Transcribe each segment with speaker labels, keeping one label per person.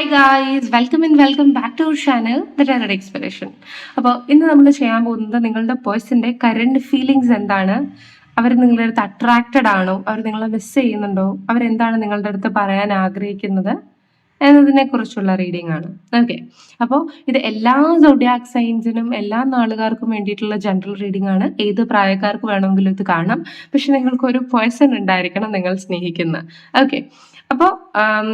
Speaker 1: Hi guys welcome and welcome back to channel the tarot expiration അപ്പോൾ ഇന്ന് നമ്മൾ ചെയ്യാൻ പോകുന്നത് നിങ്ങളുടെ പേഴ്സന്റെ കറണ്ട് ഫീലിങ്സ് എന്താണ്? അവർ നിങ്ങളുടെ അടുത്ത് അട്രാക്റ്റഡ് ആണോ? അവർ നിങ്ങളെ മിസ് ചെയ്യുന്നുണ്ടോ? അവരെന്താണ് നിങ്ങളുടെ അടുത്ത് പറയാൻ ആഗ്രഹിക്കുന്നത്? എന്നതിനെ കുറിച്ചുള്ള റീഡിംഗ് ആണ്. ഓക്കെ അപ്പോൾ ഇത് എല്ലാ സോഡിയാക് സൈൻസിനും എല്ലാ നാളുകാർക്കും വേണ്ടിയിട്ടുള്ള ജനറൽ റീഡിംഗ് ആണ്. ഏത് പ്രായക്കാർക്ക് വേണമെങ്കിലും ഇത് കാണാം. പക്ഷെ നിങ്ങൾക്ക് ഒരു പേഴ്സൺ ഉണ്ടായിരിക്കണം നിങ്ങൾ സ്നേഹിക്കുന്ന. ഓക്കെ അപ്പോൾ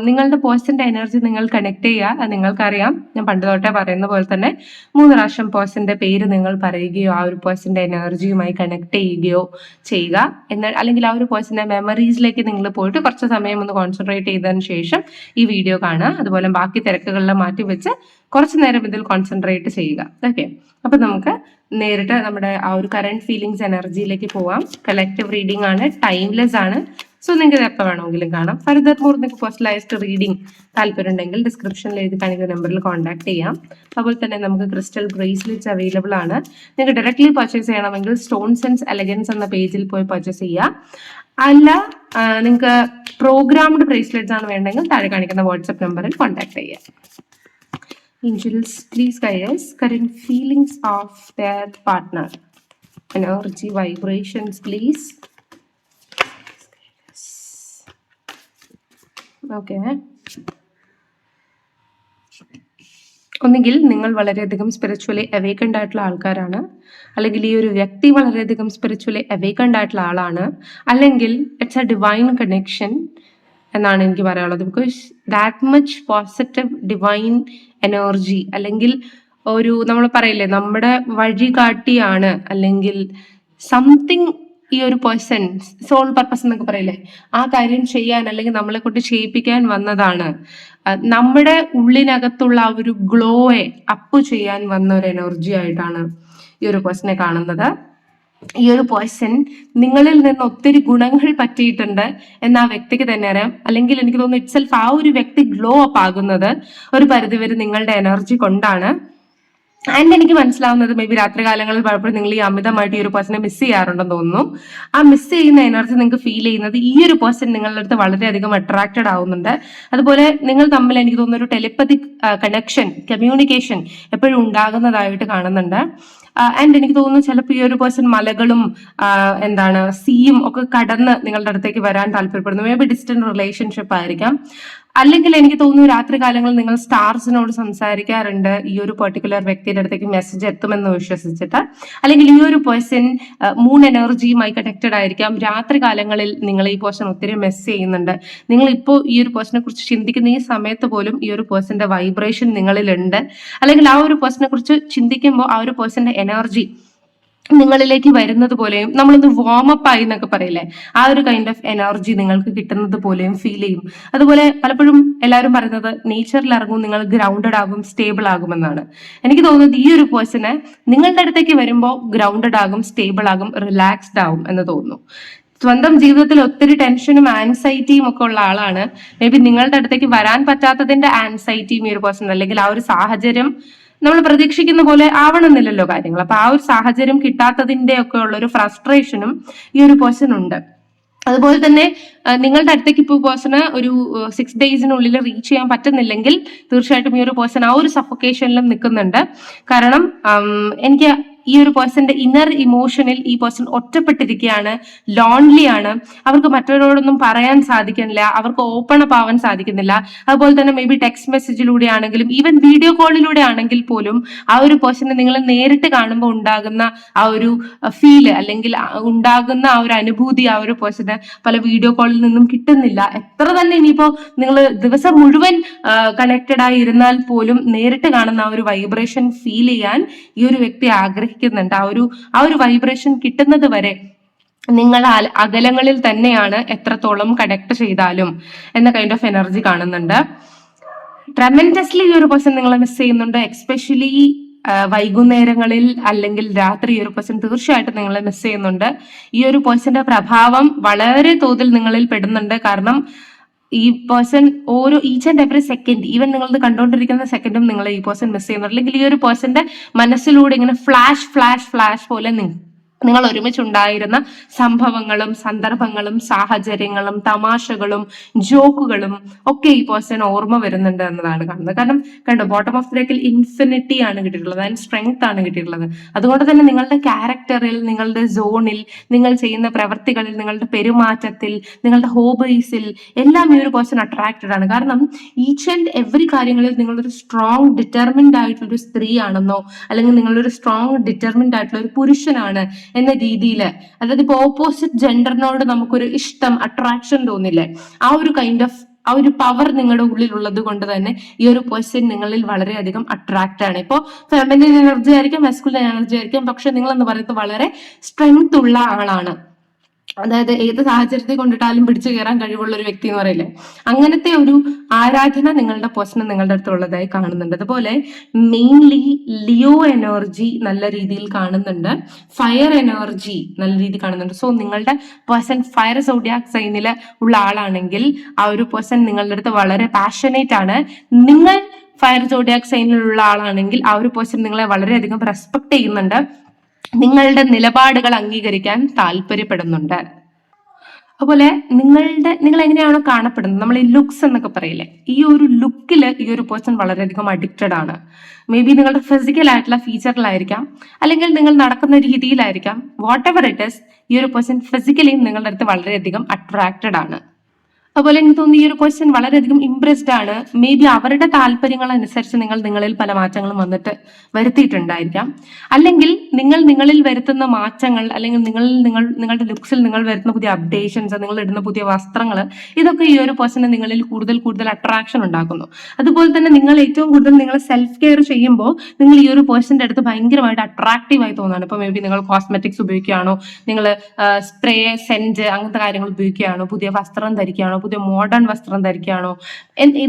Speaker 1: നിങ്ങളുടെ പേഴ്സന്റെ എനർജി നിങ്ങൾ കണക്ട് ചെയ്യുക. നിങ്ങൾക്കറിയാം. ഞാൻ പണ്ട് തൊട്ടേ പറയുന്ന പോലെ തന്നെ മൂന്ന് പ്രാവശ്യം പേഴ്സന്റെ പേര് നിങ്ങൾ പറയുകയോ ആ ഒരു പേഴ്സന്റെ എനർജിയുമായി കണക്ട് ചെയ്യുകയോ ചെയ്യുക. എന്നാൽ അല്ലെങ്കിൽ ആ ഒരു പേഴ്സന്റെ മെമ്മറീസിലേക്ക് നിങ്ങൾ പോയിട്ട് കുറച്ച് സമയം ഒന്ന് കോൺസെൻട്രേറ്റ് ചെയ്തതിന് ശേഷം ഈ വീഡിയോ കാണുക. അതുപോലെ ബാക്കി തിരക്കുകളിൽ മാറ്റി വെച്ച് കുറച്ച് നേരം ഇതിൽ കോൺസെൻട്രേറ്റ് ചെയ്യുക. ഓക്കെ അപ്പൊ നമുക്ക് നേരിട്ട് നമ്മുടെ ആ ഒരു കറണ്ട് ഫീലിങ്സ് എനർജിയിലേക്ക് പോവാം. കളക്റ്റീവ് റീഡിംഗ് ആണ് ടൈംലെസ് ആണ്. സോ നിങ്ങൾക്ക് എപ്പോൾ വേണമെങ്കിലും കാണാം. ഫർദർ മോർ നിങ്ങൾക്ക് പേഴ്സണലൈസ്ഡ് റീഡിംഗ് താല്പര്യം ഉണ്ടെങ്കിൽ ഡിസ്ക്രിപ്ഷനിൽ എഴുതി കാണിക്കുന്ന നമ്പറിൽ കോൺടാക്ട് ചെയ്യാം. അതുപോലെ തന്നെ നമുക്ക് ക്രിസ്റ്റൽ ബ്രേസ്ലെറ്റ്സ് അവൈലബിൾ ആണ്. നിങ്ങൾക്ക് ഡയറക്ട്ലി പർച്ചേസ് ചെയ്യണമെങ്കിൽ സ്റ്റോൺസ് ആൻഡ് എലഗൻസ് എന്ന പേജിൽ പോയി പർച്ചേസ് ചെയ്യാം. അല്ല നിങ്ങൾക്ക് പ്രോഗ്രാംഡ് ബ്രേസ്ലെറ്റ്സ് ആണ് വേണ്ടെങ്കിൽ താഴെ കാണിക്കുന്ന വാട്സപ്പ് നമ്പറിൽ കോൺടാക്ട് ചെയ്യാം. Angels please guides current feelings of their partner energy vibrations please okay ഒന്നുകിൽ നിങ്ങൾ വളരെയധികം സ്പിരിച്വലി അവേക്കൻഡ് ആയിട്ടുള്ള ആൾക്കാരാണ്. അല്ലെങ്കിൽ ഈ ഒരു വ്യക്തി വളരെയധികം സ്പിരിച്വലി അവേക്കൻഡ് ആയിട്ടുള്ള ആളാണ്. അല്ലെങ്കിൽ ഇറ്റ്സ് എ ഡിവൈൻ കണക്ഷൻ എന്നാണ് എനിക്ക് പറയാനുള്ളത്. Because that much positive divine energy അല്ലെങ്കിൽ ഒരു നമ്മൾ പറയില്ലേ നമ്മുടെ വഴികാട്ടിയാണ്. അല്ലെങ്കിൽ സംതിങ് ഈ ഒരു പേഴ്സൺ സോൾ പർപ്പസ് എന്നൊക്കെ പറയില്ലേ ആ കാര്യം ചെയ്യാൻ അല്ലെങ്കിൽ നമ്മളെ കൊണ്ട് ചെയ്യിപ്പിക്കാൻ വന്നതാണ്. നമ്മുടെ ഉള്ളിനകത്തുള്ള ആ ഒരു ഗ്ലോയെ അപ്പ് ചെയ്യാൻ വന്ന ഒരു എനർജി ആയിട്ടാണ് ഈ ഒരു പേഴ്സണെ കാണുന്നത്. ഈ ഒരു പേഴ്സൺ നിങ്ങളിൽ നിന്ന് ഒത്തിരി ഗുണങ്ങൾ പറ്റിയിട്ടുണ്ട് എന്ന ആ വ്യക്തിക്ക് തന്നെ അറിയാം. അല്ലെങ്കിൽ എനിക്ക് തോന്നുന്നു ഇറ്റ്സെൽഫ് ആ ഒരു വ്യക്തി ഗ്ലോ അപ്പ് ആകുന്നത് ഒരു പരിധിവരെ നിങ്ങളുടെ എനർജി കൊണ്ടാണ്. ആൻഡ് എനിക്ക് മനസ്സിലാവുന്നത് മേ ബി രാത്രി കാലങ്ങളിൽ പലപ്പോഴും നിങ്ങൾ ഈ അമിതമായിട്ട് ഈ ഒരു പേഴ്സണെ മിസ് ചെയ്യാറുണ്ടെന്ന് തോന്നുന്നു. ആ മിസ് ചെയ്യുന്ന എനർജി നിങ്ങൾക്ക് ഫീൽ ചെയ്യുന്നത് ഈ ഒരു പേഴ്സൺ നിങ്ങളുടെ അടുത്ത് വളരെയധികം അട്രാക്റ്റഡ് ആവുന്നുണ്ട്. അതുപോലെ നിങ്ങൾ തമ്മിൽ എനിക്ക് തോന്നുന്ന ഒരു ടെലിപ്പതിക് കണക്ഷൻ കമ്മ്യൂണിക്കേഷൻ എപ്പോഴും ഉണ്ടാകുന്നതായിട്ട് കാണുന്നുണ്ട്. ആൻഡ് എനിക്ക് തോന്നുന്നു ചിലപ്പോൾ ഈ ഒരു പേഴ്സൺ മലകളും എന്താണ് സീയും ഒക്കെ കടന്ന് നിങ്ങളുടെ അടുത്തേക്ക് വരാൻ താല്പര്യപ്പെടുന്നു. മേ ബി ഡിസ്റ്റന്റ് റിലേഷൻഷിപ്പ് ആയിരിക്കാം. അല്ലെങ്കിൽ എനിക്ക് തോന്നുന്നു രാത്രി കാലങ്ങളിൽ നിങ്ങൾ സ്റ്റാർസിനോട് സംസാരിക്കാറുണ്ട്. ഈ ഒരു പെർട്ടിക്കുലർ വ്യക്തിയുടെ അടുത്തേക്ക് മെസ്സേജ് എത്തുമെന്ന് വിശ്വസിച്ചിട്ട്. അല്ലെങ്കിൽ ഈ ഒരു പേഴ്സൺ മൂൺ എനർജിയുമായി കണക്റ്റഡ് ആയിരിക്കാം. രാത്രി കാലങ്ങളിൽ നിങ്ങൾ ഈ പേഴ്സൺ ഒത്തിരി മെസ്സ് ചെയ്യുന്നുണ്ട്. നിങ്ങൾ ഇപ്പോൾ ഈ ഒരു പേഴ്സണെ കുറിച്ച് ചിന്തിക്കുന്ന ഈ സമയത്ത് പോലും ഈ ഒരു പേഴ്സന്റെ വൈബ്രേഷൻ നിങ്ങളിലുണ്ട്. അല്ലെങ്കിൽ ആ ഒരു പേഴ്സണെ കുറിച്ച് ചിന്തിക്കുമ്പോൾ ആ ഒരു പേഴ്സന്റെ എനർജി നിങ്ങളിലേക്ക് വരുന്നത് പോലെയും നമ്മളൊന്ന് അപ്പ് ആയി എന്നൊക്കെ പറയില്ലേ? ആ ഒരു കൈൻഡ് ഓഫ് എനർജി നിങ്ങൾക്ക് കിട്ടുന്നത് പോലെയും ഫീൽ ചെയ്യും. അതുപോലെ പലപ്പോഴും എല്ലാവരും പറയുന്നത് നേച്ചറിൽ ഇറങ്ങും നിങ്ങൾ ഗ്രൗണ്ടഡ് ആകും സ്റ്റേബിൾ ആകുമെന്നാണ്. എനിക്ക് തോന്നുന്നത് ഈ ഒരു പേഴ്സണ് നിങ്ങളുടെ അടുത്തേക്ക് വരുമ്പോൾ ഗ്രൗണ്ടഡ് ആകും സ്റ്റേബിൾ ആകും റിലാക്സ്ഡ് ആകും എന്ന് തോന്നുന്നു. സ്വന്തം ജീവിതത്തിൽ ഒത്തിരി ടെൻഷനും ആൻസൈറ്റിയും ഒക്കെ ഉള്ള ആളാണ്. മേ ബി നിങ്ങളുടെ അടുത്തേക്ക് വരാൻ പറ്റാത്തതിന്റെ ആൻസൈറ്റിയും ഈ ഒരു പേഴ്സൺ അല്ലെങ്കിൽ ആ ഒരു സാഹചര്യം നമ്മൾ പ്രതീക്ഷിക്കുന്ന പോലെ ആവണമെന്നില്ലല്ലോ കാര്യങ്ങൾ. അപ്പൊ ആ ഒരു സാഹചര്യം കിട്ടാത്തതിന്റെ ഒക്കെ ഉള്ള ഒരു ഫ്രസ്ട്രേഷനും ഈ ഒരു പേഴ്സൺ ഉണ്ട്. അതുപോലെ തന്നെ നിങ്ങളുടെ അടുത്തേക്ക് ഇപ്പോൾ പേഴ്സണ് ഒരു സിക്സ് ഡേയ്സിനുള്ളിൽ റീച്ച് ചെയ്യാൻ പറ്റുന്നില്ലെങ്കിൽ തീർച്ചയായിട്ടും ഈ ഒരു പേഴ്സൺ ആ ഒരു സഫൊക്കേഷനിലും നിൽക്കുന്നുണ്ട്. കാരണം എനിക്ക് ഈ ഒരു പേഴ്സന്റെ ഇന്നർ ഇമോഷനിൽ ഈ പേഴ്സൺ ഒറ്റപ്പെട്ടിരിക്കുകയാണ് ലോൺലി ആണ്. അവർക്ക് മറ്റവരോടൊന്നും പറയാൻ സാധിക്കുന്നില്ല അവർക്ക് ഓപ്പൺ അപ്പ് ആവാൻ സാധിക്കുന്നില്ല. അതുപോലെ തന്നെ മേ ബി ടെക്സ്റ്റ് മെസ്സേജിലൂടെ ആണെങ്കിലും ഈവൻ വീഡിയോ കോളിലൂടെ ആണെങ്കിൽ പോലും ആ ഒരു പേഴ്സണെ നിങ്ങൾ നേരിട്ട് കാണുമ്പോൾ ഉണ്ടാകുന്ന ആ ഒരു ഫീൽ അല്ലെങ്കിൽ ഉണ്ടാകുന്ന ആ ഒരു അനുഭൂതി ആ ഒരു പേഴ്സണ് പല വീഡിയോ കോളിൽ നിന്നും കിട്ടുന്നില്ല. എത്ര തന്നെ ഇനിയിപ്പോ നിങ്ങൾ ദിവസം മുഴുവൻ കണക്റ്റഡ് ആയി ഇരുന്നാൽ പോലും നേരിട്ട് കാണുന്ന ആ ഒരു വൈബ്രേഷൻ ഫീൽ ചെയ്യാൻ ഈ ഒരു വ്യക്തി ആഗ്രഹിക്കുന്നുണ്ട് ആ ഒരു ആ ഒരു വൈബ്രേഷൻ കിട്ടുന്നത് വരെ നിങ്ങൾ അകലങ്ങളിൽ തന്നെയാണ് എത്രത്തോളം കണക്ട് ചെയ്താലും എന്ന കൈൻഡ് ഓഫ് എനർജി കാണുന്നുണ്ട്. ട്രമെൻഡസ്ലി ഈ ഒരു പേഴ്സൺ നിങ്ങളെ മിസ് ചെയ്യുന്നുണ്ട്. എക്സ്പെഷ്യലി വൈകുന്നേരങ്ങളിൽ അല്ലെങ്കിൽ രാത്രി ഈ ഒരു പേഴ്സൺ തീർച്ചയായിട്ടും നിങ്ങളെ മിസ് ചെയ്യുന്നുണ്ട്. ഈ ഒരു പേഴ്സന്റെ പ്രഭാവം വളരെ തോതിൽ നിങ്ങളിൽ പെടുന്നുണ്ട്. കാരണം ഈ പേഴ്സൺ ഓരോ each and every second even നിങ്ങൾ കണ്ടുകൊണ്ടിരിക്കുന്ന സെക്കൻഡും നിങ്ങൾ ഈ പേഴ്സൺ മിസ് ചെയ്യുന്നുണ്ട് അല്ലെങ്കിൽ ഈ ഒരു പേഴ്സന്റെ മനസ്സിലൂടെ ഇങ്ങനെ ഫ്ലാഷ് ഫ്ലാഷ് ഫ്ലാഷ് പോലെ നി- നിങ്ങൾ ഒരുമിച്ചുണ്ടായിരുന്ന സംഭവങ്ങളും സന്ദർഭങ്ങളും സാഹചര്യങ്ങളും തമാശകളും ജോക്കുകളും ഒക്കെ ഈ പേഴ്സൺ ഓർമ്മ വരുന്നുണ്ട് എന്നതാണ് കാണുന്നത്. കാരണം കണ്ടോ ബോട്ടം ഓഫ് ദേക്കിൽ ഇൻഫിനിറ്റി ആണ് കിട്ടിയിട്ടുള്ളത് അതിന് സ്ട്രെങ്ത് ആണ് കിട്ടിയിട്ടുള്ളത്. അതുകൊണ്ട് തന്നെ നിങ്ങളുടെ ക്യാരക്ടറിൽ നിങ്ങളുടെ സോണിൽ നിങ്ങൾ ചെയ്യുന്ന പ്രവർത്തികളിൽ നിങ്ങളുടെ പെരുമാറ്റത്തിൽ നിങ്ങളുടെ ഹോബീസിൽ എല്ലാം ഈ ഒരു പേഴ്സൺ അട്രാക്റ്റഡ് ആണ്. കാരണം ഈച്ച് ആൻഡ് എവറി കാര്യങ്ങളിൽ നിങ്ങളൊരു സ്ട്രോങ് ഡിറ്റർമിൻഡ് ആയിട്ടുള്ള ഒരു സ്ത്രീ ആണെന്നോ അല്ലെങ്കിൽ നിങ്ങളൊരു സ്ട്രോങ് ഡിറ്റർമിൻഡ് ആയിട്ടുള്ള ഒരു പുരുഷനാണ് എന്ന രീതിയിൽ അതായത് ഇപ്പൊ ഓപ്പോസിറ്റ് ജെൻഡറിനോട് നമുക്കൊരു ഇഷ്ടം അട്രാക്ഷൻ തോന്നില്ലേ? ആ ഒരു കൈൻഡ് ഓഫ് ആ ഒരു പവർ നിങ്ങളുടെ ഉള്ളിൽ ഉള്ളത് കൊണ്ട് തന്നെ ഈ ഒരു പേഴ്സൺ നിങ്ങളിൽ വളരെയധികം അട്രാക്റ്റ് ആണ്. ഇപ്പോൾ ഫെമിനിൻ എനർജി ആയിരിക്കും മെസ്കുലിൻ എനർജി ആയിരിക്കും പക്ഷെ നിങ്ങൾ എന്ന് പറയുന്നത് വളരെ സ്ട്രെങ്ത് ഉള്ള ആളാണ്. അതായത് ഏത് സാഹചര്യത്തെ കൊണ്ടിട്ടാലും പിടിച്ചു കയറാൻ കഴിവുള്ള ഒരു വ്യക്തി എന്ന് പറയില്ലേ? അങ്ങനത്തെ ഒരു ആരാധന നിങ്ങളുടെ പേഴ്സൺ നിങ്ങളുടെ അടുത്തുള്ളതായി കാണുന്നുണ്ട്. അതുപോലെ മെയിൻലി ലിയോ എനർജി നല്ല രീതിയിൽ കാണുന്നുണ്ട്. ഫയർ എനർജി നല്ല രീതിയിൽ കാണുന്നുണ്ട്. സോ നിങ്ങളുടെ പേഴ്സൺ ഫയർ സോഡിയാക് സൈനിൽ ഉള്ള ആളാണെങ്കിൽ ആ ഒരു പേഴ്സൺ നിങ്ങളുടെ അടുത്ത് വളരെ പാഷനേറ്റ് ആണ്. നിങ്ങൾ ഫയർ സോഡിയാക് സൈനിലുള്ള ആളാണെങ്കിൽ ആ ഒരു പേഴ്സൺ നിങ്ങളെ വളരെയധികം റെസ്പെക്ട് ചെയ്യുന്നുണ്ട്. നിങ്ങളുടെ നിലപാടുകൾ അംഗീകരിക്കാൻ താല്പര്യപ്പെടുന്നുണ്ട്. അതുപോലെ നിങ്ങളുടെ നിങ്ങൾ എങ്ങനെയാണോ കാണപ്പെടുന്നത് നമ്മൾ ഈ ലുക്സ് എന്നൊക്കെ പറയില്ലേ ഈ ഒരു ലുക്കിൽ ഈ ഒരു പേഴ്സൺ വളരെയധികം അഡിക്റ്റഡ് ആണ്. മേ ബി നിങ്ങളുടെ ഫിസിക്കൽ ആയിട്ടുള്ള ഫീച്ചറിലായിരിക്കാം അല്ലെങ്കിൽ നിങ്ങൾ നടക്കുന്ന രീതിയിലായിരിക്കാം. വാട്ട് എവർ ഇറ്റ് ഈ ഒരു പേഴ്സൺ ഫിസിക്കലിയും നിങ്ങളുടെ അടുത്ത് വളരെയധികം അട്രാക്റ്റഡ് ആണ്. അതുപോലെ എനിക്ക് തോന്നുന്നു ഈ ഒരു ക്വസ്റ്റ്യൻ വളരെയധികം ഇംപ്രസ്ഡ് ആണ്. മേ ബി അവരുടെ താല്പര്യങ്ങൾ അനുസരിച്ച് നിങ്ങൾ നിങ്ങളിൽ പല മാറ്റങ്ങളും വന്നിട്ട് വരുത്തിയിട്ടുണ്ടായിരിക്കാം. അല്ലെങ്കിൽ നിങ്ങൾ നിങ്ങളിൽ വരുത്തുന്ന മാറ്റങ്ങൾ അല്ലെങ്കിൽ നിങ്ങളിൽ നിങ്ങൾ നിങ്ങളുടെ ലുക്സിൽ നിങ്ങൾ വരുത്തുന്ന പുതിയ അപ്ഡേഷൻസ് നിങ്ങൾ ഇടുന്ന പുതിയ വസ്ത്രങ്ങൾ ഇതൊക്കെ ഈ ഒരു പേഴ്സണ് നിങ്ങളിൽ കൂടുതൽ കൂടുതൽ അട്രാക്ഷൻ ഉണ്ടാക്കുന്നു. അതുപോലെ തന്നെ നിങ്ങൾ ഏറ്റവും കൂടുതൽ നിങ്ങൾ സെൽഫ് കെയർ ചെയ്യുമ്പോൾ നിങ്ങൾ ഈ ഒരു പേഴ്സന്റെ അടുത്ത് ഭയങ്കരമായിട്ട് അട്രാക്റ്റീവ് ആയി തോന്നുകയാണ്. ഇപ്പൊ മേ ബി നിങ്ങൾ കോസ്മെറ്റിക്സ് ഉപയോഗിക്കുകയാണോ നിങ്ങൾ സ്പ്രേ സെന്റ് അങ്ങനത്തെ കാര്യങ്ങൾ ഉപയോഗിക്കുകയാണോ പുതിയ വസ്ത്രം ധരിക്കുകയാണോ പുതിയ മോഡേൺ വസ്ത്രം ധരിക്കുകയാണോ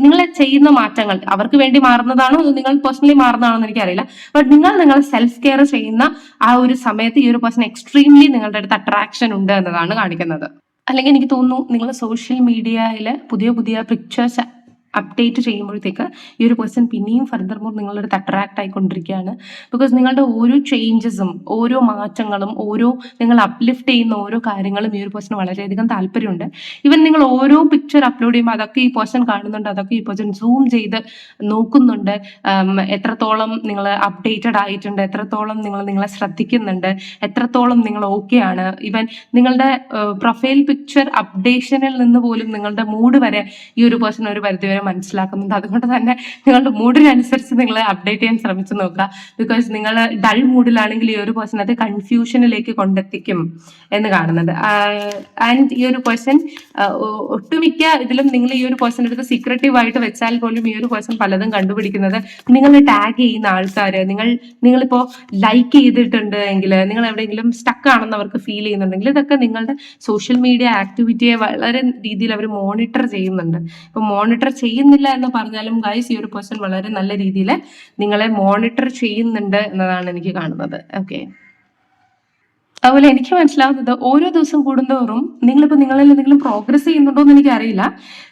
Speaker 1: നിങ്ങൾ ചെയ്യുന്ന മാറ്റങ്ങൾ അവർക്ക് വേണ്ടി മാറുന്നതാണോ? നിങ്ങൾ പേഴ്സണലി മാറുന്നതാണോ എന്ന് എനിക്കറിയില്ല. ബട്ട് നിങ്ങൾ നിങ്ങൾ സെൽഫ് കെയർ ചെയ്യുന്ന ആ ഒരു സമയത്ത് ഈ ഒരു പേഴ്സൺ എക്സ്ട്രീംലി നിങ്ങളുടെ അടുത്ത് അട്രാക്ഷൻ ഉണ്ട് എന്നതാണ് കാണിക്കുന്നത്. അല്ലെങ്കിൽ എനിക്ക് തോന്നുന്നു നിങ്ങൾ സോഷ്യൽ മീഡിയയിൽ പുതിയ പുതിയ പിക്ചേഴ്സ് അപ്ഡേറ്റ് ചെയ്യുമ്പോഴത്തേക്ക് ഈ ഒരു പേഴ്സൺ പിന്നെയും ഫർദർ മോർ നിങ്ങളൊരു അട്രാക്ട് ആയിക്കൊണ്ടിരിക്കുകയാണ്. ബിക്കോസ് നിങ്ങളുടെ ഓരോ ചേഞ്ചസും ഓരോ മാറ്റങ്ങളും ഓരോ നിങ്ങൾ അപ്ലിഫ്റ്റ് ചെയ്യുന്ന ഓരോ കാര്യങ്ങളും ഈ ഒരു പേഴ്സൺ വളരെയധികം താല്പര്യമുണ്ട്. ഈവൻ നിങ്ങൾ ഓരോ പിക്ചർ അപ്ലോഡ് ചെയ്യുമ്പോൾ അതൊക്കെ ഈ പേഴ്സൺ കാണുന്നുണ്ട് അതൊക്കെ ഈ പേഴ്സൺ സൂം ചെയ്ത് നോക്കുന്നുണ്ട്. എത്രത്തോളം നിങ്ങൾ അപ്ഡേറ്റഡ് ആയിട്ടുണ്ട് എത്രത്തോളം നിങ്ങൾ നിങ്ങളെ ശ്രദ്ധിക്കുന്നുണ്ട് എത്രത്തോളം നിങ്ങൾ ഓക്കെ ആണ്. ഈവൻ നിങ്ങളുടെ പ്രൊഫൈൽ പിക്ചർ അപ്ഡേഷനിൽ നിന്ന് പോലും നിങ്ങളുടെ മൂഡ് വരെ ഈ ഒരു പേഴ്സൺ ഒരു പരിധിവരെ മനസ്സിലാക്കുന്നുണ്ട്. അതുകൊണ്ട് തന്നെ നിങ്ങളുടെ മൂഡിനനുസരിച്ച് നിങ്ങൾ അപ്ഡേറ്റ് ചെയ്യാൻ ശ്രമിച്ചു നോക്കുക. ബിക്കോസ് നിങ്ങൾ ഡൾ മൂഡിലാണെങ്കിൽ ഈ ഒരു പേഴ്സൺ അത് കൺഫ്യൂഷനിലേക്ക് കൊണ്ടെത്തിക്കും എന്ന് കാണുന്നത്. ആൻഡ് ഈ ഒരു പേഴ്സൺ ഒട്ടുമിക്ക ഇതിലും നിങ്ങൾ ഈ ഒരു പേഴ്സൺ എടുത്ത് സീക്രട്ടീവ് ആയിട്ട് വെച്ചാൽ പോലും ഈ ഒരു പേഴ്സൺ പലതും കണ്ടുപിടിക്കുന്നത് നിങ്ങൾ ടാഗ് ചെയ്യുന്ന ആൾക്കാർ നിങ്ങൾ നിങ്ങളിപ്പോ ലൈക്ക് ചെയ്തിട്ടുണ്ട് എങ്കിൽ നിങ്ങൾ എവിടെയെങ്കിലും സ്റ്റക്ക് ആണെന്ന് അവർക്ക് ഫീൽ ചെയ്യുന്നുണ്ടെങ്കിൽ ഇതൊക്കെ നിങ്ങളുടെ സോഷ്യൽ മീഡിയ ആക്ടിവിറ്റിയെ വളരെ രീതിയിൽ അവർ മോണിറ്റർ ചെയ്യുന്നുണ്ട്. ഇപ്പൊ മോണിറ്റർ ചെയ്യുന്നില്ല എന്ന് പറഞ്ഞാലും ഗൈസ് ഈ ഒരു പേഴ്സൺ വളരെ നല്ല രീതിയിൽ നിങ്ങളെ മോണിറ്റർ ചെയ്യുന്നുണ്ട് എന്നതാണ് എനിക്ക് കാണുന്നത്. ഓക്കെ അതുപോലെ എനിക്ക് മനസ്സിലാവുന്നത് ഓരോ ദിവസം കൂടുന്തോറും നിങ്ങളിപ്പോൾ നിങ്ങളിൽ എന്തെങ്കിലും പ്രോഗ്രസ് ചെയ്യുന്നുണ്ടോ എന്ന് എനിക്ക് അറിയില്ല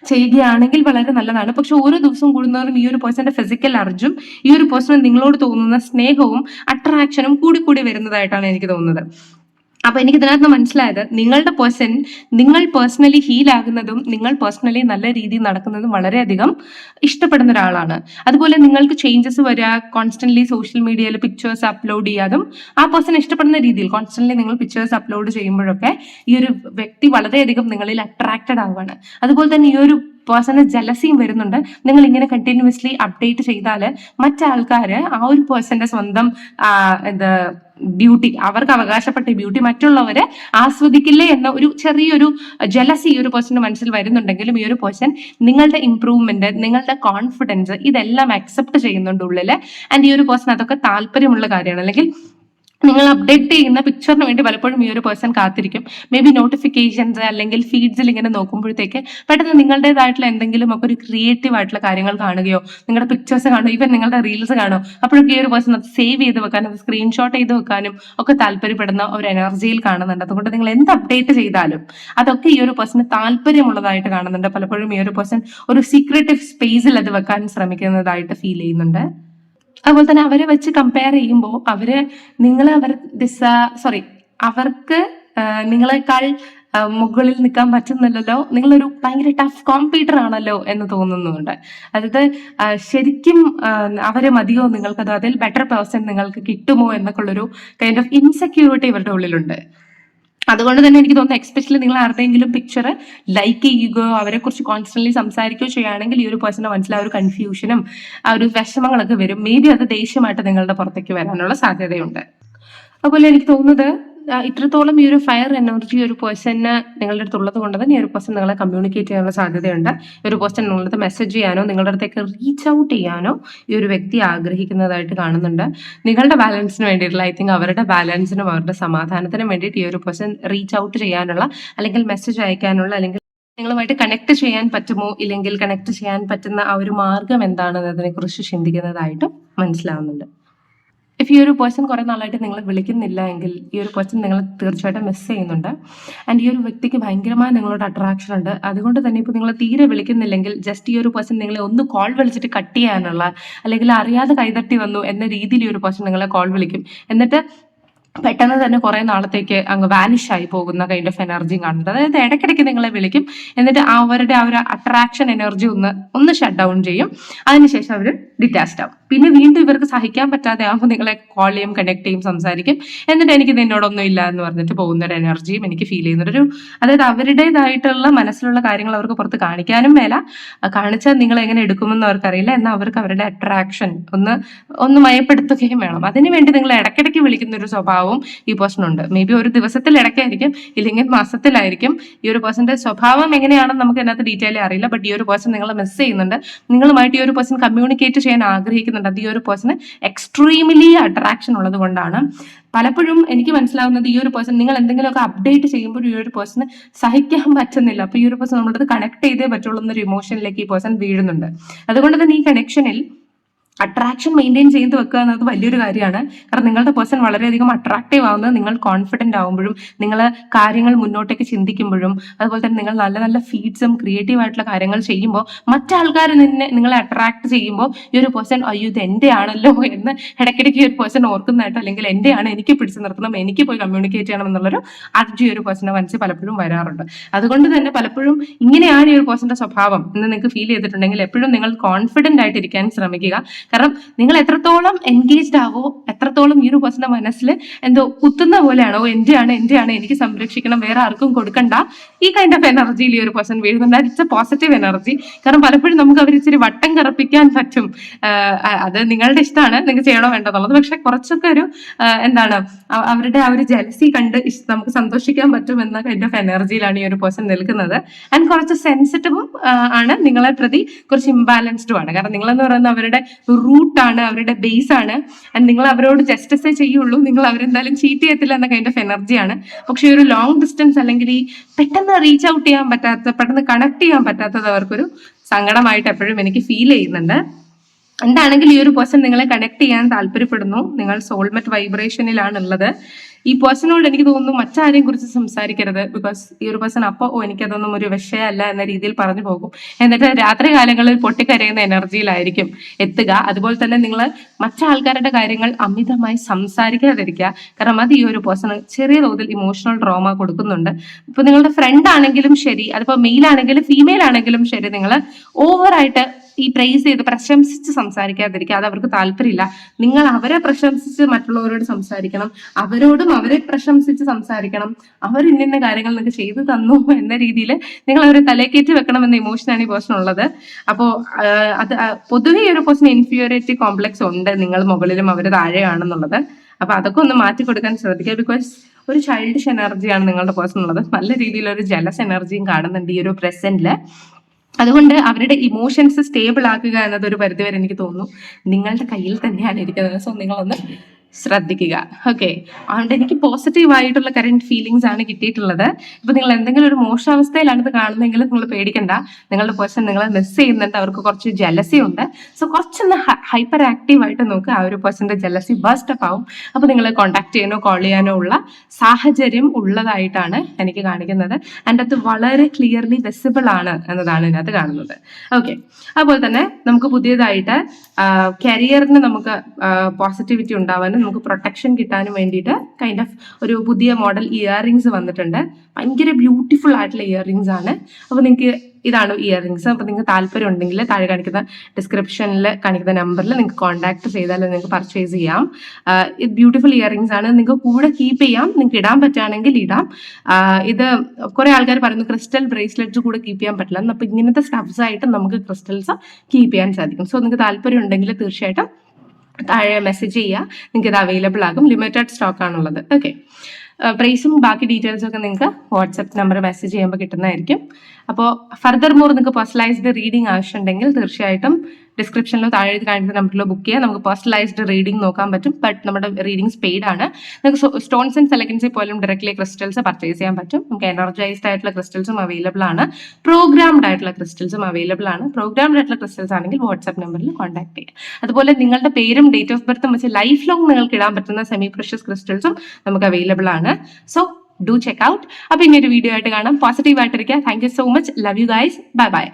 Speaker 1: ചെയ്യുകയാണെങ്കിൽ വളരെ നല്ലതാണ്. പക്ഷെ ഓരോ ദിവസം കൂടുന്തോറും ഈ ഒരു പേഴ്സന്റെ ഫിസിക്കൽ അർജും ഈ ഒരു പേഴ്സണ് നിങ്ങളോട് തോന്നുന്ന സ്നേഹവും അട്രാക്ഷനും കൂടി കൂടി വരുന്നതായിട്ടാണ് എനിക്ക് തോന്നുന്നത്. അപ്പൊ എനിക്ക് ഇതിനകത്ത് മനസ്സിലായത് നിങ്ങളുടെ പേഴ്സൺ നിങ്ങൾ പേഴ്സണലി ഹീൽ ആകുന്നതും നിങ്ങൾ പേഴ്സണലി നല്ല രീതിയിൽ നടക്കുന്നതും വളരെയധികം ഇഷ്ടപ്പെടുന്ന ഒരാളാണ്. അതുപോലെ നിങ്ങൾക്ക് ചേഞ്ചസ് വരിക കോൺസ്റ്റന്റ്ലി സോഷ്യൽ മീഡിയയിൽ പിക്ചേഴ്സ് അപ്ലോഡ് ചെയ്യാതും ആ പേഴ്സൺ ഇഷ്ടപ്പെടുന്ന രീതിയിൽ കോൺസ്റ്റന്റ്ലി നിങ്ങൾ പിക്ചേഴ്സ് അപ്ലോഡ് ചെയ്യുമ്പോഴൊക്കെ ഈ ഒരു വ്യക്തി വളരെയധികം നിങ്ങളിൽ അട്രാക്റ്റഡ് ആവുകയാണ് അതുപോലെ തന്നെ ഈ ഒരു പേഴ്സണ് ജലസിയും വരുന്നുണ്ട്. നിങ്ങൾ ഇങ്ങനെ കണ്ടിന്യൂസ്ലി അപ്ഡേറ്റ് ചെയ്താൽ മറ്റാൾക്കാർ ആ ഒരു പേഴ്സന്റെ സ്വന്തം ഇത് ബ്യൂട്ടി അവർക്ക് അവകാശപ്പെട്ട ബ്യൂട്ടി മറ്റുള്ളവരെ ആസ്വദിക്കില്ലേ എന്ന ഒരു ചെറിയൊരു ജലസി ഈ ഒരു പേഴ്സന്റെ മനസ്സിൽ വരുന്നുണ്ടെങ്കിലും ഈ ഒരു പേഴ്സൺ നിങ്ങളുടെ ഇംപ്രൂവ്മെന്റ് നിങ്ങളുടെ കോൺഫിഡൻസ് ഇതെല്ലാം അക്സെപ്റ്റ് ചെയ്യുന്നുണ്ട് ഉള്ളിൽ. ആൻഡ് ഈ ഒരു പേഴ്സൺ അതൊക്കെ താല്പര്യമുള്ള കാര്യമാണ്. അല്ലെങ്കിൽ നിങ്ങൾ അപ്ഡേറ്റ് ചെയ്യുന്ന പിക്ചറിന് വേണ്ടി പലപ്പോഴും ഈ ഒരു പേഴ്സൺ കാത്തിരിക്കും. മേ ബി നോട്ടിഫിക്കേഷൻസ് അല്ലെങ്കിൽ ഫീഡ്സിൽ ഇങ്ങനെ നോക്കുമ്പോഴത്തേക്ക് പെട്ടെന്ന് നിങ്ങളുടേതായിട്ടുള്ള എന്തെങ്കിലും ഒക്കെ ഒരു ക്രിയേറ്റീവ് ആയിട്ടുള്ള കാര്യങ്ങൾ കാണുകയോ നിങ്ങളുടെ പിക്ചേഴ്സ് കാണുക ഈവൻ നിങ്ങളുടെ റീൽസ് കാണോ അപ്പോഴൊക്കെ ഈ ഒരു പേഴ്സൺ അത് സേവ് ചെയ്ത് വെക്കാനും അത് സ്ക്രീൻഷോട്ട് ചെയ്ത് വെക്കാനും ഒക്കെ താല്പര്യപ്പെടുന്ന ഒരു എനർജിയിൽ കാണുന്നുണ്ട്. അതുകൊണ്ട് നിങ്ങൾ എന്ത് അപ്ഡേറ്റ് ചെയ്താലും അതൊക്കെ ഈ ഒരു പേഴ്സണ് താല്പര്യമുള്ളതായിട്ട് കാണുന്നുണ്ട്. പലപ്പോഴും ഈ ഒരു പേഴ്സൺ ഒരു സീക്രട്ടീവ് സ്പേസിൽ അത് വെക്കാൻ ശ്രമിക്കുന്നതായിട്ട് ഫീൽ ചെയ്യുന്നുണ്ട്. അതുപോലെ തന്നെ അവരെ വെച്ച് കമ്പയർ ചെയ്യുമ്പോൾ അവർ നിങ്ങൾ അവർ ഡിസ സോറി അവർക്ക് നിങ്ങളെക്കാൾ മുകളിൽ നിൽക്കാൻ പറ്റുന്നില്ലല്ലോ. നിങ്ങളൊരു ഭയങ്കര ടഫ് കോമ്പീറ്റർ ആണല്ലോ എന്ന് തോന്നുന്നുണ്ട്. അതായത് ശരിക്കും അവരെ മതിയോ നിങ്ങൾക്കത്? അതിൽ ബെറ്റർ പേഴ്സൺ നിങ്ങൾക്ക് കിട്ടുമോ എന്നൊക്കെ ഉള്ളൊരു കൈൻഡ് ഓഫ് ഇൻസെക്യൂരിറ്റി ഇവരുടെ ഉള്ളിലുണ്ട്. അതുകൊണ്ട് തന്നെ എനിക്ക് തോന്നുന്നു എക്സ്പെഷ്യലി നിങ്ങൾ ആരുടെയെങ്കിലും പിക്ചർ ലൈക്ക് ചെയ്യുകയോ അവരെ കുറിച്ച് കോൺസ്റ്റന്റ്ലി സംസാരിക്കുകയോ ചെയ്യുകയാണെങ്കിൽ ഈ ഒരു പേഴ്സണെ മനസ്സിലായ ഒരു കൺഫ്യൂഷനും ആ ഒരു വിഷമങ്ങളൊക്കെ വരും. മേ ബി അത് ദേഷ്യമായിട്ട് നിങ്ങളുടെ പുറത്തേക്ക് വരാനുള്ള സാധ്യതയുണ്ട്. അതുപോലെ എനിക്ക് തോന്നുന്നത് ഇത്രത്തോളം ഈ ഒരു ഫയർ എനർജി ഒരു പേഴ്സണ് നിങ്ങളുടെ അടുത്തുള്ളത് കൊണ്ട് തന്നെ ഈ ഒരു പേഴ്സൺ നിങ്ങളെ കമ്മ്യൂണിക്കേറ്റ് ചെയ്യാനുള്ള സാധ്യതയുണ്ട്. ഒരു പേഴ്സൺ നിങ്ങളുടെ അടുത്ത് മെസ്സേജ് ചെയ്യാനോ നിങ്ങളുടെ അടുത്തേക്ക് റീച്ച് ഔട്ട് ചെയ്യാനോ ഈ ഒരു വ്യക്തി ആഗ്രഹിക്കുന്നതായിട്ട് കാണുന്നുണ്ട്. നിങ്ങളുടെ ബാലൻസിന് വേണ്ടിയിട്ടുള്ള ഐ തിങ്ക് അവരുടെ ബാലൻസിനും അവരുടെ സമാധാനത്തിനും വേണ്ടിയിട്ട് ഈ ഒരു പേഴ്സൺ റീച്ച് ഔട്ട് ചെയ്യാനുള്ള അല്ലെങ്കിൽ മെസ്സേജ് അയക്കാനുള്ള അല്ലെങ്കിൽ നിങ്ങളുമായിട്ട് കണക്ട് ചെയ്യാൻ പറ്റുമോ ഇല്ലെങ്കിൽ കണക്ട് ചെയ്യാൻ പറ്റുന്ന ആ ഒരു മാർഗം എന്താണെന്നതിനെ കുറിച്ച് ചിന്തിക്കുന്നതായിട്ടും മനസ്സിലാവുന്നുണ്ട്. ഇഫ് ഈ ഒരു പേഴ്സൺ കുറെ നാളായിട്ട് നിങ്ങൾ വിളിക്കുന്നില്ല എങ്കിൽ ഈ ഒരു പേഴ്സൺ നിങ്ങൾ തീർച്ചയായിട്ടും മിസ് ചെയ്യുന്നുണ്ട്. ആൻഡ് ഈ ഒരു വ്യക്തിക്ക് ഭയങ്കരമായ നിങ്ങളോട് അട്രാക്ഷൻ ഉണ്ട്. അതുകൊണ്ട് തന്നെ ഇപ്പോൾ നിങ്ങളെ തീരെ വിളിക്കുന്നില്ലെങ്കിൽ ജസ്റ്റ് ഈ ഒരു പേഴ്സൺ നിങ്ങളെ ഒന്ന് കോൾ വിളിച്ചിട്ട് കട്ട് ചെയ്യാനുള്ള അല്ലെങ്കിൽ അറിയാതെ കൈതട്ടി വന്നു എന്ന രീതിയിൽ ഈ ഒരു പേഴ്സൺ നിങ്ങളെ കോൾ വിളിക്കും. എന്നിട്ട് പെട്ടെന്ന് തന്നെ കുറെ നാളത്തേക്ക് അങ്ങ് വാനിഷ് ആയി പോകുന്ന കൈൻഡ് ഓഫ് എനർജി കാണുന്നുണ്ട്. അതായത് ഇടയ്ക്കിടയ്ക്ക് നിങ്ങളെ വിളിക്കും. എന്നിട്ട് അവരുടെ ആ ഒരു അട്രാക്ഷൻ എനർജി ഒന്ന് ഒന്ന് ഷട്ട് ഡൗൺ ചെയ്യും. അതിനുശേഷം അവർ ഡിറ്റാച്ച്ഡ് ആവും. പിന്നെ വീണ്ടും ഇവർക്ക് സഹിക്കാൻ പറ്റാതെ ആകുമ്പോൾ നിങ്ങളെ കോൾ ചെയ്യും കണക്ട് ചെയ്യും സംസാരിക്കും. എന്നിട്ട് എനിക്ക് നിന്നോടൊന്നും ഇല്ല എന്ന് പറഞ്ഞിട്ട് പോകുന്ന ഒരു എനർജിയും എനിക്ക് ഫീൽ ചെയ്യുന്നൊരു അതായത് അവരുടേതായിട്ടുള്ള മനസ്സിലുള്ള കാര്യങ്ങൾ അവർക്ക് പുറത്ത് കാണിക്കാനും മേല. കാണിച്ചാൽ നിങ്ങൾ എങ്ങനെ എടുക്കുമെന്ന് അവർക്കറിയില്ല. എന്നാൽ അവർക്ക് അവരുടെ അട്രാക്ഷൻ ഒന്ന് ഒന്ന് മയപ്പെടുത്തുകയും വേണം. അതിനുവേണ്ടി നിങ്ങൾ ഇടയ്ക്കിടയ്ക്ക് വിളിക്കുന്ന ഒരു സ്വഭാവവും ഈ പേഴ്സണുണ്ട് മേ ബി ഒരു ദിവസത്തിൽ ഇടയ്ക്കായിരിക്കും ഇല്ലെങ്കിൽ മാസത്തിലായിരിക്കും. ഈ ഒരു പേഴ്സന്റെ സ്വഭാവം എങ്ങനെയാണെന്ന് നമുക്ക് അതിനകത്ത് ഡീറ്റെയിൽ അറിയില്ല. ബട്ട് ഈ ഒരു പേഴ്സൺ നിങ്ങളെ മിസ് ചെയ്യുന്നുണ്ട്. നിങ്ങളുമായിട്ട് ഈ ഒരു പേഴ്സൺ കമ്മ്യൂണിക്കേറ്റ് ചെയ്യാൻ ആഗ്രഹിക്കുന്നുണ്ട് അത് ഈ ഒരു പേഴ്സണ് എക്സ്ട്രീംലി അട്രാക്ഷൻ ഉള്ളത് കൊണ്ടാണ്. പലപ്പോഴും എനിക്ക് മനസ്സിലാവുന്നത് ഈ ഒരു പേഴ്സൺ നിങ്ങൾ എന്തെങ്കിലുമൊക്കെ അപ്ഡേറ്റ് ചെയ്യുമ്പോൾ ഈ ഒരു പേഴ്സൺ സഹിക്കാൻ പറ്റുന്നില്ല. അപ്പൊ ഈ ഒരു പേഴ്സൺ നമ്മളത് കണക്ട് ചെയ്തേ പറ്റുള്ളൂ എന്നൊരു ഇമോഷനിലേക്ക് ഈ പേഴ്സൺ വീഴുന്നുണ്ട്. അതുകൊണ്ട് തന്നെ ഈ കണക്ഷനിൽ അട്രാക്ഷൻ മെയിന്റെയിൻ ചെയ്ത് വെക്കുക എന്നത് വലിയൊരു കാര്യമാണ്. കാരണം നിങ്ങളുടെ പേഴ്സൺ വളരെയധികം അട്രാക്റ്റീവ് ആവുന്നത് നിങ്ങൾ കോൺഫിഡന്റ് ആവുമ്പോഴും നിങ്ങൾ കാര്യങ്ങൾ മുന്നോട്ടേക്ക് ചിന്തിക്കുമ്പോഴും അതുപോലെ തന്നെ നിങ്ങൾ നല്ല നല്ല ഫീഡ്സും ക്രിയേറ്റീവ് ആയിട്ടുള്ള കാര്യങ്ങൾ ചെയ്യുമ്പോൾ മറ്റാൾക്കാർ നിന്നെ നിങ്ങളെ അട്രാക്ട് ചെയ്യുമ്പോൾ ഈ ഒരു പേഴ്സൺ അയ്യോ ഇത് എന്റെ ആണല്ലോ എന്ന് ഇടയ്ക്കിടയ്ക്ക് ഈ ഒരു പേഴ്സൺ ഓർക്കുന്നതായിട്ട് അല്ലെങ്കിൽ എന്റെ ആണ് എനിക്ക് പിടിച്ചു നിർത്തണം എനിക്ക് പോയി കമ്മ്യൂണിക്കേറ്റ് ചെയ്യണം എന്നുള്ളൊരു അർജി ഒരു പേഴ്സന്റെ മനസ്സിൽ പലപ്പോഴും വരാറുണ്ട്. അതുകൊണ്ട് തന്നെ പലപ്പോഴും ഇങ്ങനെയാണ് ഈ ഒരു പേഴ്സന്റെ സ്വഭാവം എന്ന് നിങ്ങൾക്ക് ഫീൽ ചെയ്തിട്ടുണ്ടെങ്കിൽ എപ്പോഴും നിങ്ങൾ കോൺഫിഡന്റ് ആയിട്ടിരിക്കാൻ ശ്രമിക്കുക. കാരണം നിങ്ങൾ എത്രത്തോളം എൻഗേജ്ഡ് ആവോ എത്രത്തോളം ഈ ഒരു പേഴ്സന്റെ മനസ്സിൽ എന്തോ കുത്തുന്ന പോലെയാണോ എന്റെ ആണ് ആണ് എനിക്ക് സംരക്ഷിക്കണം വേറെ ആർക്കും കൊടുക്കണ്ട ഈ കൈൻഡ് ഓഫ് എനർജിയിൽ ഈ ഒരു പേഴ്സൺ വീഴുന്നുണ്ട്. ഇറ്റ്സ് എ പോസിറ്റീവ് എനർജി കാരണം പലപ്പോഴും നമുക്ക് അവർ ഇച്ചിരി വട്ടം കറപ്പിക്കാൻ പറ്റും. അത് നിങ്ങളുടെ ഇഷ്ടമാണ് നിങ്ങൾക്ക് ചെയ്യണോ വേണ്ടെന്നുള്ളത് പക്ഷെ കുറച്ചൊക്കെ ഒരു എന്താണ് അവരുടെ ആ ഒരു ജലസി കണ്ട് നമുക്ക് സന്തോഷിക്കാൻ പറ്റും എന്ന കൈൻഡ് ഓഫ് എനർജിയിലാണ് ഈ ഒരു പേഴ്സൺ നിൽക്കുന്നത്. ആൻഡ് കുറച്ച് സെൻസിറ്റീവും ആണ് നിങ്ങളെ പ്രതി കുറച്ച് ഇംബാലൻസ്ഡും ആണ്. കാരണം നിങ്ങളെന്ന് പറയുന്നത് അവരുടെ റൂട്ടാണ് അവരുടെ ബേസ് ആണ്. ആൻഡ് നിങ്ങൾ അവരോട് ജസ്റ്റിസേ ചെയ്യുള്ളൂ. നിങ്ങൾ അവരെന്തായാലും ചീറ്റ് ചെയ്യത്തില്ല എന്ന കൈൻഡ് ഓഫ് എനർജിയാണ് പക്ഷെ ഒരു ലോങ് ഡിസ്റ്റൻസ് അല്ലെങ്കിൽ ഈ പെട്ടെന്ന് റീച്ച് ഔട്ട് ചെയ്യാൻ പറ്റാത്ത പെട്ടെന്ന് കണക്ട് ചെയ്യാൻ പറ്റാത്തത് അവർക്കൊരു സങ്കടമായിട്ട് എപ്പോഴും എനിക്ക് ഫീൽ ചെയ്യുന്നുണ്ട്. എന്താണെങ്കിൽ ഈ ഒരു പേഴ്സൺ നിങ്ങളെ കണക്ട് ചെയ്യാൻ താല്പര്യപ്പെടുന്നു. നിങ്ങൾ സോൾമെറ്റ് വൈബ്രേഷനിലാണ് ഉള്ളത്. ഈ പേഴ്സണോട് എനിക്ക് തോന്നുന്നു മറ്റാരെയും കുറിച്ച് സംസാരിക്കരുത്. ബിക്കോസ് ഈ ഒരു പേഴ്സൺ അപ്പോൾ ഓ എനിക്കതൊന്നും ഒരു വിഷയമല്ല എന്ന രീതിയിൽ പറഞ്ഞു പോകും. എന്നിട്ട് രാത്രി കാലങ്ങളിൽ പൊട്ടിക്കരയുന്ന എനർജിയിലായിരിക്കും എത്തുക. അതുപോലെ തന്നെ നിങ്ങൾ മറ്റാൾക്കാരുടെ കാര്യങ്ങൾ അമിതമായി സംസാരിക്കാതിരിക്കുക. കാരണം അത് ഈ ഒരു പേഴ്സൺ ചെറിയ തോതിൽ ഇമോഷണൽ ട്രോമ കൊടുക്കുന്നുണ്ട്. ഇപ്പൊ നിങ്ങളുടെ ഫ്രണ്ട് ആണെങ്കിലും ശരി. അതിപ്പോ മെയിൽ ആണെങ്കിലും ഫീമെയിൽ ആണെങ്കിലും ശരി. നിങ്ങൾ ഓവറായിട്ട് ഈ പ്രൈസ് ചെയ്ത് പ്രശംസിച്ച് സംസാരിക്കാതിരിക്കുക. അത് അവർക്ക് താല്പര്യമില്ല. നിങ്ങൾ അവരെ പ്രശംസിച്ച് മറ്റുള്ളവരോട് സംസാരിക്കണം. അവരോടും അവരെ പ്രശംസിച്ച് സംസാരിക്കണം. അവർ ഇന്നിന്ന കാര്യങ്ങൾ നിങ്ങൾക്ക് ചെയ്തു തന്നു എന്ന രീതിയിൽ നിങ്ങൾ അവരെ തലേക്കേറ്റി വെക്കണം എന്ന ഇമോഷനാണ് ഈ പേഴ്സൺ ഉള്ളത്. അപ്പോൾ അത് പൊതുവെ ഒരു പേഴ്സൺ ഇൻഫീരിയോറിറ്റി കോംപ്ലക്സ് ഉണ്ട്. നിങ്ങൾ മുകളിലും അവർ താഴെയാണെന്നുള്ളത്. അപ്പൊ അതൊക്കെ ഒന്ന് മാറ്റി കൊടുക്കാൻ ശ്രദ്ധിക്കുക. ബിക്കോസ് ഒരു ചൈൽഡിഷ് എനർജിയാണ് നിങ്ങളുടെ പേഴ്സൺ ഉള്ളത്. നല്ല രീതിയിൽ ഒരു ജലസ് എനർജിയും കാണുന്നുണ്ട് ഈ ഒരു പ്രസന്റിൽ അതുകൊണ്ട് അവരുടെ ഇമോഷൻസ് സ്റ്റേബിൾ ആക്കുക എന്നത് ഒരു പരിധിവരെ എനിക്ക് തോന്നുന്നു. നിങ്ങളുടെ കയ്യിൽ തന്നെയാണ് ഇരിക്കുന്നത്. സോ നിങ്ങളൊന്ന് ശ്രദ്ധിക്കുക. ഓക്കെ അതുകൊണ്ട് എനിക്ക് പോസിറ്റീവ് ആയിട്ടുള്ള കറന്റ് ഫീലിങ്സ് ആണ് കിട്ടിയിട്ടുള്ളത്. ഇപ്പൊ നിങ്ങൾ എന്തെങ്കിലും ഒരു മോശാവസ്ഥയിലാണ് ഇത് കാണുന്നതെങ്കിൽ നിങ്ങൾ പേടിക്കണ്ട. നിങ്ങളുടെ പേഴ്സൺ നിങ്ങളെ മിസ് ചെയ്യുന്നുണ്ട്. അവർക്ക് കുറച്ച് ജലസി ഉണ്ട്. സോ കുറച്ചൊന്ന് ഹൈപ്പർ ആക്റ്റീവ് ആയിട്ട് നോക്കുക ആ ഒരു പേഴ്സന്റെ ജലസി ബസ്റ്റ് അപ്പ് ആവും. അപ്പൊ നിങ്ങൾ കോണ്ടാക്ട് ചെയ്യാനോ കോൾ ചെയ്യാനോ ഉള്ള സാഹചര്യം ഉള്ളതായിട്ടാണ് എനിക്ക് കാണിക്കുന്നത്. ആൻഡ് അത് വളരെ ക്ലിയർലി വിസിബിൾ ആണ് എന്നതാണ് ഇതിനകത്ത് കാണുന്നത്. ഓക്കെ അതുപോലെ തന്നെ നമുക്ക് പുതിയതായിട്ട് കരിയറിന് നമുക്ക് പോസിറ്റിവിറ്റി ഉണ്ടാവാനും നമുക്ക് പ്രൊട്ടക്ഷൻ കിട്ടാനും വേണ്ടിയിട്ട് കൈൻഡ് ഓഫ് ഒരു പുതിയ മോഡൽ ഇയർ ഇയറിങ്സ് വന്നിട്ടുണ്ട്. ഭയങ്കര ബ്യൂട്ടിഫുൾ ആയിട്ടുള്ള ഇയർ ഇയറിങ്സ് ആണ്. അപ്പോൾ നിങ്ങൾക്ക് ഇതാണ് ഇയർ ഇയറിങ്സ് അപ്പോൾ നിങ്ങൾക്ക് താല്പര്യം ഉണ്ടെങ്കിൽ താഴെ കാണിക്കുന്ന ഡിസ്ക്രിപ്ഷനിൽ കാണിക്കുന്ന നമ്പറിൽ നിങ്ങൾക്ക് കോൺടാക്ട് ചെയ്താൽ നിങ്ങൾക്ക് പർച്ചേസ് ചെയ്യാം. ഇത് ബ്യൂട്ടിഫുൾ ഇയർ ഇയറിങ്സ് ആണ്. നിങ്ങൾക്ക് കൂടെ കീപ്പ് ചെയ്യാം. നിങ്ങൾക്ക് ഇടാൻ പറ്റുകയാണെങ്കിൽ ഇടാം. ഇത് കുറെ ആൾക്കാർ പറയുന്നു ക്രിസ്റ്റൽ ബ്രേസ്ലെറ്റ്സ് കൂടെ കീപ്പ് ചെയ്യാൻ പറ്റില്ല. അപ്പോൾ ഇങ്ങനത്തെ സ്റ്റഫ്സ് ആയിട്ട് നമുക്ക് ക്രിസ്റ്റൽസ് കീപ്പ് ചെയ്യാൻ സാധിക്കും. സോ നിങ്ങൾക്ക് താല്പര്യം ഉണ്ടെങ്കിൽ തീർച്ചയായിട്ടും താഴെ മെസ്സേജ് ചെയ്യുക നിങ്ങൾക്ക് ഇത് അവൈലബിൾ ആകും. ലിമിറ്റഡ് സ്റ്റോക്ക് ആണുള്ളത്. ഓക്കെ പ്രൈസും ബാക്കി ഡീറ്റെയിൽസും ഒക്കെ നിങ്ങൾക്ക് വാട്സപ്പ് നമ്പർ മെസ്സേജ് ചെയ്യുമ്പോൾ കിട്ടുന്നതായിരിക്കും. അപ്പോൾ ഫർദർ മോർ നിങ്ങൾക്ക് പേഴ്സണലൈസ്ഡ് റീഡിംഗ് ആവശ്യമുണ്ടെങ്കിൽ തീർച്ചയായിട്ടും ഡിസ്ക്രിപ്ഷനിലോ താഴെ എഴുതി കാണിക്കുന്ന നമ്പറിലോ ബുക്ക് ചെയ്യാം. നമുക്ക് പേഴ്സണലൈസ്ഡ് റീഡിംഗ് നോക്കാൻ പറ്റും. ബട്ട് നമ്മുടെ റീഡിംഗ്സ് പെയ്ഡ് ആണ്. നിങ്ങൾക്ക് സ്റ്റോൺസ് ആൻഡ് സെലക്കൻസി പോലും ഡയറക്ട്ലി ക്രിസ്റ്റൽസ് പർച്ചേസ് ചെയ്യാൻ പറ്റും. നമുക്ക് എനർജൈസ്ഡ് ആയിട്ടുള്ള ക്രിസ്റ്റൽസും അവൈലബിൾ ആണ്. പ്രോഗ്രാംഡ് ആയിട്ടുള്ള ക്രിസ്റ്റൽസും അവൈലബിൾ ആണ്. പ്രോഗ്രാംഡ് ആയിട്ടുള്ള ക്രിസ്റ്റൽസ് ആണെങ്കിൽ വാട്സ്ആപ്പ് നമ്പറിൽ കോൺടാക്ട് ചെയ്യാം. അതുപോലെ നിങ്ങളുടെ പേരും ഡേറ്റ് ഓഫ് ബർത്തും വെച്ച് ലൈഫ് ലോങ് നിങ്ങൾക്ക് ഇടാൻ പറ്റുന്ന സെമി പ്രഷ്യസ് ക്രിസ്റ്റൽസും നമുക്ക് അവൈലബിൾ ആണ്. സോ ഡു ചെക്ക് ഔട്ട് അപ്പൊ ഇനി ഒരു വീഡിയോ ആയിട്ട് കാണാം. പോസിറ്റീവ് ആയിട്ടിരിക്കുക. Thank you so much love you guys bye bye